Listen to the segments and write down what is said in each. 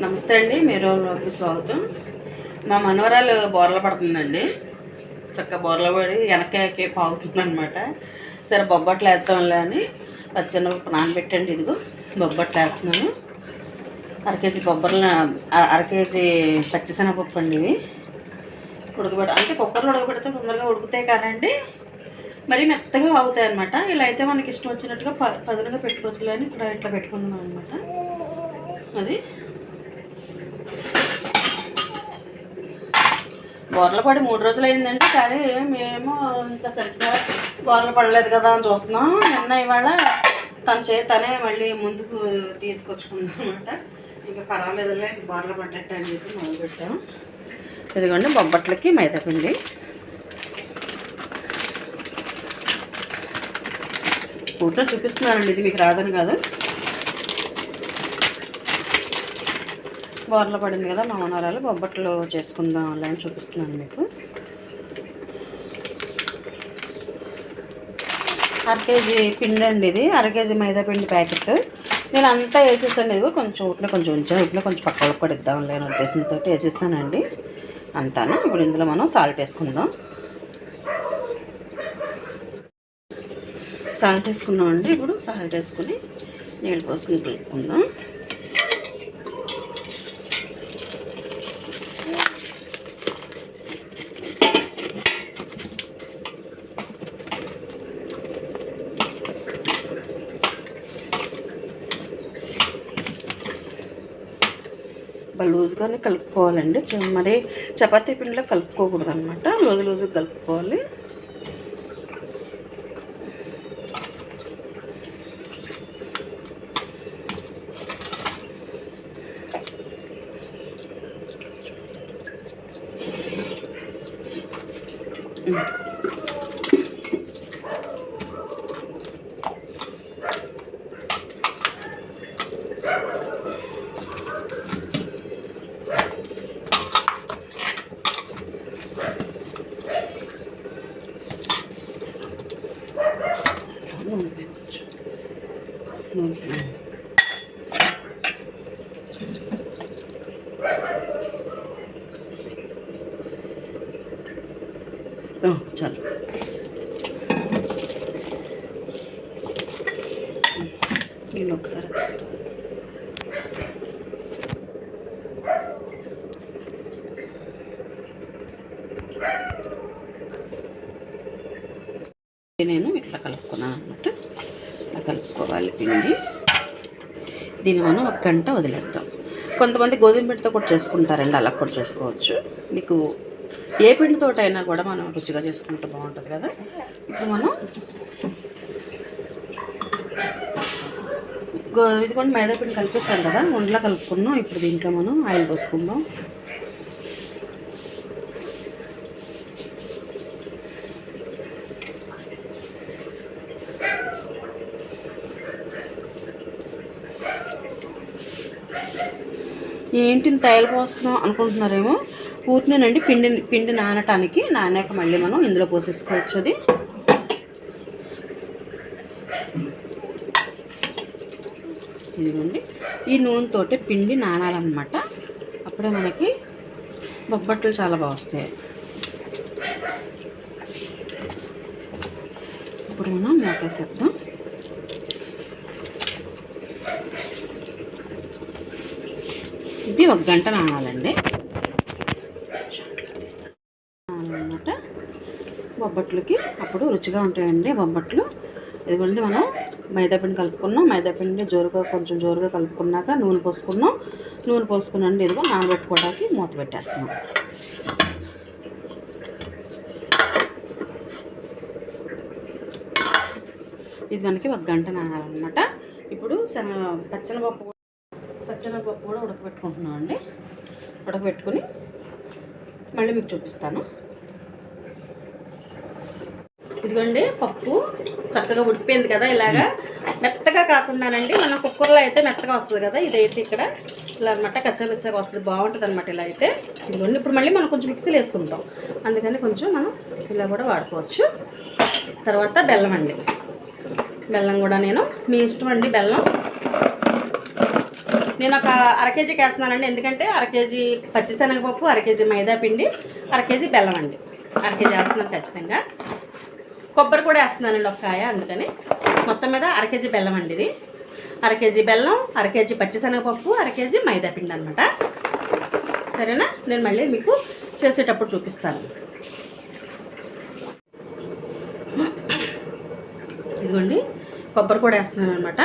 నమస్తే అండి మీరు స్వాగతం. మా మనవరాలు బోర్ల పడుతుందండి. చక్క బోర్ల పడి వెనకకి పాగుతుందనమాట సరే బొబ్బట్లు వేద్దాంలే అని పచ్చిశనగపప్పు నానబెట్టండి ఇదిగో బొబ్బట్లు వేస్తున్నాను. అరకేజీ బొబ్బర్లు అర- పచ్చిశనగపప్పు అండి ఇవి. ఉడకబెడ అంటే కుక్కర్లో ఉడకబెడితే తొందరగా ఉడుకుతాయి కానండి మరి మెత్తగా అవుతాయి అనమాట ఇలా అయితే మనకి ఇష్టం వచ్చినట్టుగా ప పదునుగా పెట్టుకోవచ్చులే అని ఇక్కడ ఇట్లా పెట్టుకున్నాం అనమాట అది. బోర్ల పడి మూడు రోజులు అయిందండి కానీ మేము ఇంకా సరిగ్గా బోర్ల పడలేదు కదా అని చూస్తున్నాం. నిన్న ఇవాళ తన చే తనే మళ్ళీ ముందుకు తీసుకొచ్చుకుందనమాట అనమాట ఇంకా పర్వాలేదులే బోర్ల పడ్డట్టు అని చెప్పి మొదలు పెట్టాం ఇదిగోండి బొబ్బట్లకి మైదాపిండి. ఫోటో చూపిస్తున్నానండి ఇది మీకు రాదని కాదు. బోర్ల పడింది కదా మా బొబ్బట్లు చేసుకుందాం అలా అని చూపిస్తున్నాను మీకు. అర కేజీ పిండి అండి ఇది అర కేజీ మైదా పిండి ప్యాకెట్. నేను అంతా వేసేసాను ఇది కొంచెం ఇట్లా కొంచెం ఉంచాను ఇట్లా కొంచెం పక్కన కూడా ఇద్దాం లేని ఉద్దేశంతో వేసేస్తానండి. అంతాను ఇప్పుడు ఇందులో మనం సాల్ట్ వేసుకుందాం. సాల్ట్ వేసుకున్నామండి ఇప్పుడు సాల్ట్ వేసుకుని నీళ్ళు పోసుకుని కలుపుకుందాం బాగా లూజ్గానే కలుపుకోవాలండి. మరి చపాతీ పిండిలో కలుపుకోకూడదు అనమాట లూజు లూజుగా కలుపుకోవాలి. నూనె వేయవచ్చు నూనె ఆ, చాలు. నేను ఒకసారి నేను ఇట్లా కలుపుకున్నాను అనమాట ఇట్లా కలుపుకోవాలి పిండి. దీన్ని మనం ఒక గంట వదిలేద్దాం. కొంతమంది గోధుమ పిండితో కూడా చేసుకుంటారండి అలా కూడా చేసుకోవచ్చు. మీకు ఏ పిండితోటైనా కూడా మనం రుచిగా చేసుకుంటే బాగుంటుంది కదా. ఇప్పుడు మనం గో ఇదిగోండి మైదా పిండి కలిపేస్తాం కదా ఉండలా కలుపుకున్నాం. ఇప్పుడు దీంట్లో మనం ఆయిల్ పోసుకుందాం. ఏంటి తయలు పోస్తున్నాం అనుకుంటున్నారేమో? ఊరినేనండి పిండి పిండి నానటానికి నానాక మళ్ళీ మనం ఇందులో పోసేసుకోవచ్చు అది. ఇదిగోండి. ఈ నూనెతోటి పిండి నానాలన్నమాట. అప్పుడే మనకి బొబ్బట్లు చాలా బాగా వస్తాయి. ఇప్పుడు మనం మూతేసేద్దాం ఇది ఒక గంట నానాలండి. నానాలన్నమాట బొబ్బట్లకి అప్పుడు రుచిగా ఉంటాయండి బొబ్బట్లు. ఇదిగోండి మనం మైదాపిండి కలుపుకున్నాం. మైదాపిండి జోరుగా కొంచెం జోరుగా కలుపుకున్నాక నూనె పోసుకున్నాం. నూనె పోసుకున్నాండి. ఇదిగో నానబెట్టుకోవడానికి మూత పెట్టేస్తున్నాం. ఇది మనకి ఒక గంట నానాలన్నమాట. ఇప్పుడు శన పచ్చనపప్పు పచ్చనపప్పు కూడా ఉడకబెట్టుకుంటున్నాం అండి. ఉడకబెట్టుకుని మళ్ళీ మీకు చూపిస్తాను. ఇదిగోండి పప్పు చక్కగా ఉడిపోయింది కదా ఇలాగా. మెత్తగా కాకుండానండి మన కుక్కర్లో అయితే మెత్తగా వస్తుంది కదా ఇదైతే ఇక్కడ. ఇలా అనమాట కచ్చబెచ్చగా వస్తుంది బాగుంటుంది అనమాట ఇలా అయితే. ఇదిగోండి ఇప్పుడు మళ్ళీ మనం కొంచెం మిక్సీలో వేసుకుంటాం. అందుకని కొంచెం మనం ఇలా కూడా వాడుకోవచ్చు. తర్వాత బెల్లం అండి. బెల్లం కూడా నేను మీ ఇష్టం అండి బెల్లం. నేను ఒక అర కేజీకి వేస్తున్నానండి ఎందుకంటే అర కేజీ పచ్చిశనగపప్పు అర కేజీ మైదా పిండి అర కేజీ బెల్లం అండి. అర కేజీ వేస్తున్నాను ఖచ్చితంగా. కొబ్బరి కూడా వేస్తున్నానండి ఒక కాయ అందుకని. మొత్తం మీద అర కేజీ బెల్లం అండి ఇది. అర కేజీ బెల్లం అర కేజీ పచ్చిశనగపప్పు అర కేజీ మైదా పిండి అనమాట సరేనా? నేను మళ్ళీ మీకు చేసేటప్పుడు చూపిస్తాను. ఇదిగోండి. కొబ్బరి కూడా వేస్తున్నాను అనమాట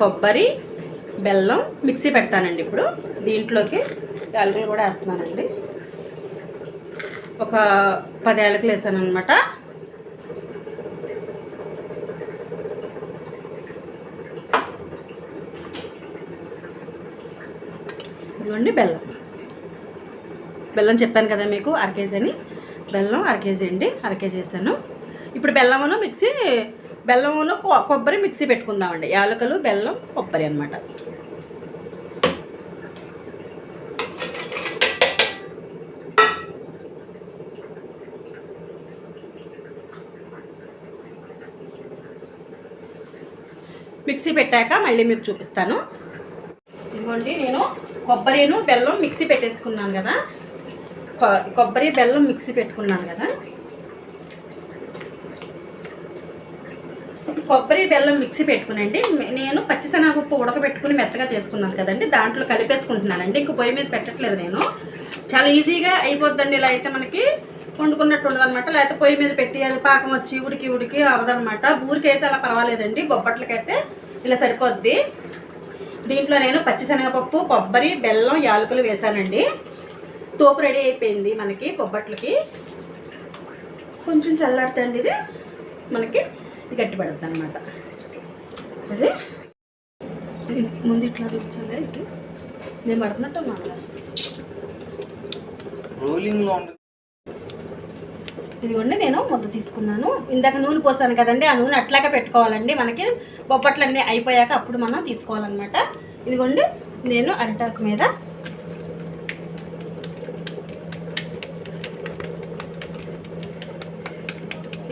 కొబ్బరి బెల్లం మిక్సీ పెడతానండి ఇప్పుడు. దీంట్లోకి యాలకులు కూడా వేస్తున్నానండి. ఒక పది యాలకులు వేసాను అనమాట ఇదిగోండి బెల్లం. బెల్లం చెప్పాను కదా మీకు అర కేజీ అని. బెల్లం అర కేజీ అండి అర కేజీ వేసాను. ఇప్పుడు బెల్లమును మిక్సీ బెల్లమును కొ- కొబ్బరి మిక్సీ పెట్టుకుందామండి. యాలకులు బెల్లం కొబ్బరి అనమాట మిక్సీ పెట్టాక మళ్ళీ మీకు చూపిస్తాను. ఇదిగోండి నేను కొబ్బరిను బెల్లం మిక్సీ పెట్టేసుకున్నాను కదా. కొ- కొబ్బరి బెల్లం మిక్సీ పెట్టుకున్నాను కదా. కొబ్బరి బెల్లం మిక్సీ పెట్టుకునండి. నేను పచ్చిశనగపప్పు ఉడకబెట్టుకుని మెత్తగా చేసుకున్నాను కదండి. దాంట్లో కలిపేసుకుంటున్నానండి. ఇంక పొయ్యి మీద పెట్టట్లేదు నేను. చాలా ఈజీగా అయిపోద్దండి ఇలా అయితే మనకి. వండుకున్నట్టు ఉండదనమాట లేకపోతే పొయ్యి మీద పెట్టి అది పాకం వచ్చి ఉడికి ఉడికి అవదనమాట ఊరికైతే అయితే అలా పర్వాలేదండి. బొబ్బట్లకైతే ఇలా సరిపోద్ది. దీంట్లో నేను పచ్చిశనగపప్పు కొబ్బరి బెల్లం యాలకులు వేసానండి తోపు రెడీ అయిపోయింది మనకి బొబ్బట్లకి. కొంచెం చల్లారుతండి ఇది మనకి గట్టి పడుతుంది అనమాట అది? ఇది ముందు ఇట్లా చూపించాలి ఇటు. నేను పడుతున్నట్టు ఉంది ఇదిగోండి నేను ముద్ద తీసుకున్నాను. ఇందాక నూనె పోసాను కదండి ఆ నూనె అట్లాగే పెట్టుకోవాలండి. మనకి బొబ్బట్లన్నీ అయిపోయాక అప్పుడు మనం తీసుకోవాలన్నమాట. ఇదిగోండి నేను అరిటాకు మీద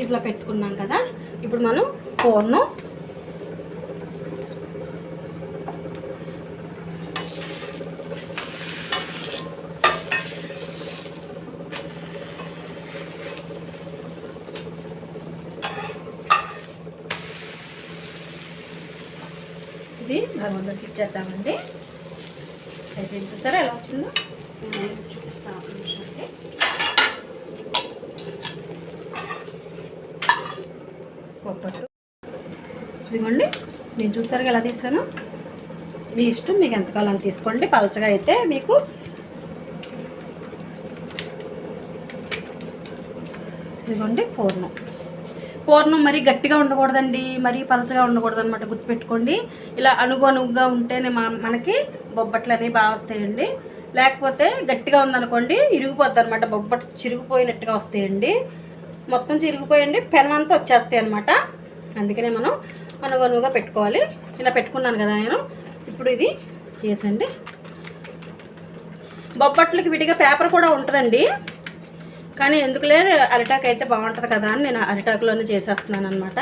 ఇట్లా పెట్టుకున్నాం కదా. ఇప్పుడు మనం ఫోన్ను ఇది భగవంతుడికి ఇచ్చేద్దామండి. అయితే చూస్తారా చూసారా ఎలా వచ్చిందో? చూపిస్తాను ఒక ఇదిగోండి నేను చూసారుగా ఎలా తీసాను? మీ ఇష్టం మీకు ఎంత కావాలని తీసుకోండి. పలచగా అయితే మీకు ఇదిగోండి పూర్ణం. పూర్ణం మరీ గట్టిగా ఉండకూడదండి మరీ పలచగా ఉండకూడదు అనమాట గుర్తుపెట్టుకోండి. ఇలా అణుగు అణుగుగా ఉంటేనే మనకి బొబ్బట్లు అనేవి బాగా వస్తాయండి. లేకపోతే గట్టిగా ఉందనుకోండి ఇరిగిపోద్ది అనమాట బొబ్బట్లు చిరిగిపోయినట్టుగా వస్తాయండి. మొత్తం చిరిగిపోయండి. పెనంతా వచ్చేస్తాయి అనమాట అందుకనే మనం అనుగనుగా పెట్టుకోవాలి. ఇలా పెట్టుకున్నాను కదా నేను. ఇప్పుడు ఇది చేసండి బొబ్బట్లకి విడిగా పేపర్ కూడా ఉంటుందండి. కానీ ఎందుకులే అరిటాకు అయితే బాగుంటుంది కదా అని నేను అరిటాకులోనే చేసేస్తున్నాను అనమాట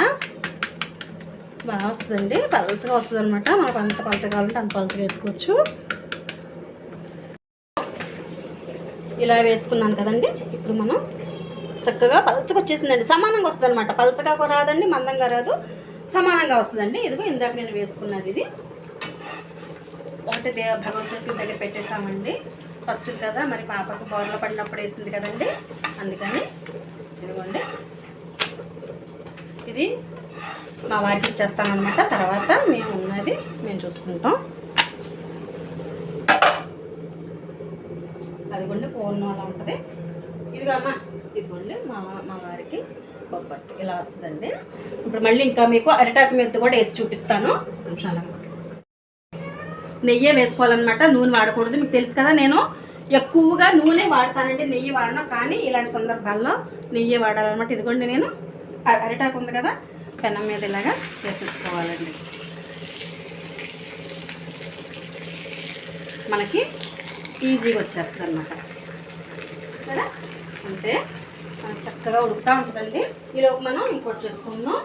బాగా వస్తుందండి. పలచగా వస్తుంది అనమాట మనకు అంత పలచగా కావాలంటే అంత పలచగా వేసుకోవచ్చు. ఇలా వేసుకున్నాను కదండి. ఇప్పుడు మనం చక్కగా పలచగా వచ్చేసిందండి. సమానంగా వస్తుంది అనమాట పలచగా రాదండి మందంగా రాదు. సమానంగా వస్తుందండి. ఇదిగో ఇందాక నేను వేసుకున్నది ఇది. ఒకటి దేవ భగవంతుడికి దగ్గర పెట్టేశామండి. ఫస్ట్ కదా మరి పాపకు బోర్ల పడినప్పుడు వేసింది కదండి. అందుకని ఇదిగోండి. ఇది మా వారికి ఇచ్చేస్తామన్నమాట. తర్వాత మేము ఉన్నది మేము చూసుకుంటాం. అదిగోండి పూర్ణం అలా ఉంటుంది. ఇదిగో ఇదిగోండి మా మా వారికి బొబ్బట్టు ఇలా వస్తుందండి. ఇప్పుడు మళ్ళీ ఇంకా మీకు అరిటాకు మీద కూడా వేసి చూపిస్తాను. ఒక నిమిషం వేసుకోవాలన్నమాట. నూనె వాడకూడదు. మీకు తెలుసు కదా నేను ఎక్కువగా నూనె వాడతానండి. నెయ్యి వాడను కానీ ఇలాంటి సందర్భాల్లో నెయ్యి వాడాలన్నమాట. ఇదిగోండి నేను. అరిటాకు ఉంది కదా పెనం మీద ఇలాగా వేసేసుకోవాలండి. మనకి ఈజీగా వచ్చేస్తుంది అన్నమాట సరే? అంతే చక్కగా ఉడుకుతూ ఉంటుందండి. ఈలోపు మనం ఇంకోటి చేసుకుందాం.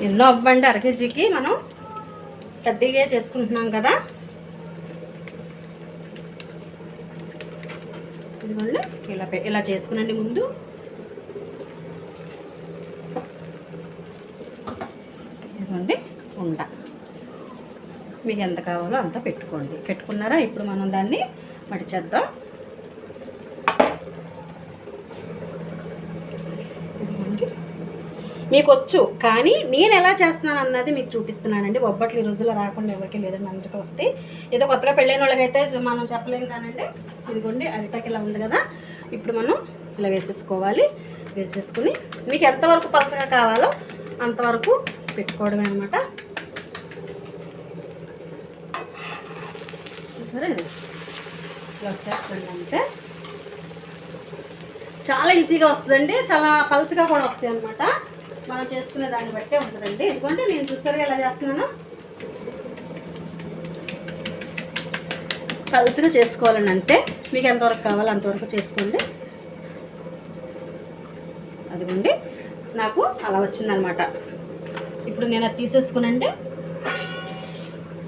ఎన్నో అవ్వండి అర కేజీకి మనం పెద్దగా చేసుకుంటున్నాం కదా. ఇదిగోండి ఇలా పె- ఇలా చేసుకునండి ముందు. ఇదిగోండి ఉండ. మీకు ఎంత కావాలో అంత పెట్టుకోండి. పెట్టుకున్నారా? ఇప్పుడు మనం దాన్ని మడిచేద్దాం మీకు వచ్చు కానీ నేను ఎలా చేస్తున్నాను అన్నది మీకు చూపిస్తున్నానండి. బొబ్బట్లు ఈ రోజుల్లో రాకుండా ఎవరికి లేదండి అందరికీ వస్తే. ఏదో కొత్తగా పెళ్ళైన వాళ్ళకైతే మనం చెప్పలేము కానండి. ఇదిగోండి అరిటాకి ఇలా ఉంది కదా. ఇప్పుడు మనం ఇలా వేసేసుకోవాలి. వేసేసుకుని మీకు ఎంతవరకు పలచగా కావాలో అంతవరకు పెట్టుకోవడమే అనమాట చూసారా ఇట్లా వచ్చేస్తుందంటే అంతే. చాలా ఈజీగా వస్తుందండి. చాలా పలుచగా కూడా వస్తాయి అనమాట మనం చేసుకునే దాన్ని బట్టే ఉంటుందండి. ఎందుకంటే నేను చూసారుగా ఎలా చేస్తున్నాను. పలుచగా చేసుకోవాలండి అంతే. మీకు ఎంతవరకు కావాలో అంతవరకు చేసుకోండి. అదిగోండి నాకు అలా వచ్చిందనమాట ఇప్పుడు నేను అది తీసేసుకునండి.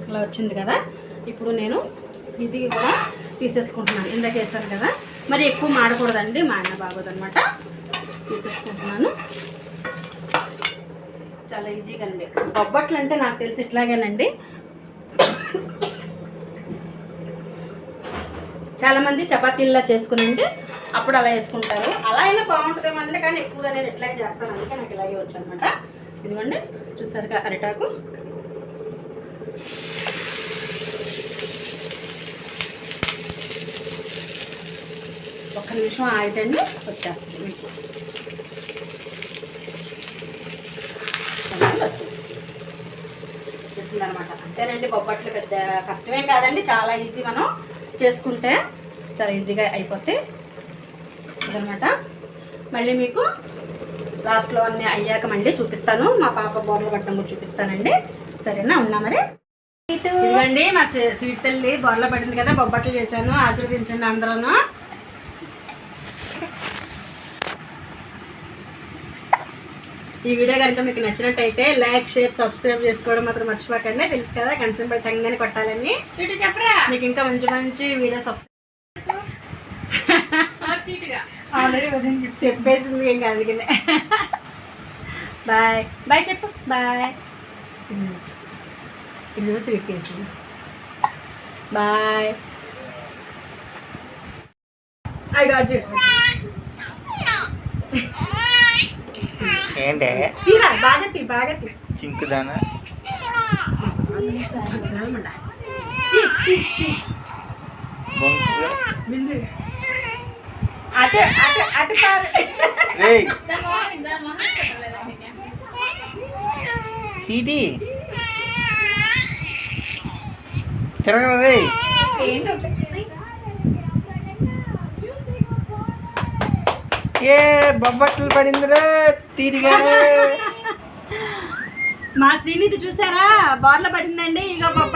అలా వచ్చింది కదా. ఇప్పుడు నేను ఇది కూడా తీసేసుకుంటున్నాను. ఇందాక వేసాను కదా? మరి ఎక్కువ మాడకూడదండి మాడిన బాగోదన్నమాట. తీసేసుకుంటున్నాను. చాలా ఈజీగా అండి. బొబ్బట్లు అంటే నాకు తెలిసి ఇట్లాగేనండి. చాలామంది చపాతీల్లా చేసుకునండి అప్పుడు అలా వేసుకుంటారు. అలా అయినా బాగుంటుందేమో అంటే కానీ ఎక్కువగా నేను ఇట్లాగే చేస్తాను. అందుకే నాకు ఇలాగే వచ్చు అనమాట ఇదిగోండి చూసారుగా అరిటాకు. ఒక్క నిమిషం ఆగితండి వచ్చేస్తుంది. మీకు వచ్చేసిందనమాట అంతేనండి బొబ్బట్లు పెద్ద కష్టమేం కాదండి చాలా ఈజీ మనం చేసుకుంటే చాలా ఈజీగా అయిపోతే అదనమాట మళ్ళీ మీకు లాస్ట్లో అన్నీ అయ్యాక మళ్ళీ చూపిస్తాను. మా పాప బోర్లు పట్టడం కూడా చూపిస్తానండి. సరేనా? ఉన్నా మరి? ఇదిగోండి మా స్వీ- స్వీట్ తల్లి బోర్ల పడింది కదా బొబ్బట్లు చేశాను ఆశీర్వదించండి అందరూ ఈ వీడియో కనుక మీకు నచ్చినట్టయితే లైక్ షేర్ సబ్స్క్రైబ్ చేసుకోవడం మాత్రం మర్చిపోకండి. తెలుసు కదా కన్సర్న్ బై టంగానే కొట్టాలని. చెప్పరా? మీకు ఇంకా మంచి మంచి వీడియోస్ వస్తాయి. ఆల్రెడీ చెప్పేసింది ఏం కాదు బాయ్ బాయ్ చెప్పు. బాయ్ ఇది బాయ్ ఐ గాట్ యూ ఏంటే తీరా బాగా తీ బాగా తీ చింకుదానా సీటీ తిరగరా రే ఏ బొబ్బట్లు పడిందిరా తీరిగానే మా శ్రీనిధి చూసారా? బోర్ల పడిందండి ఇక బొబ్బ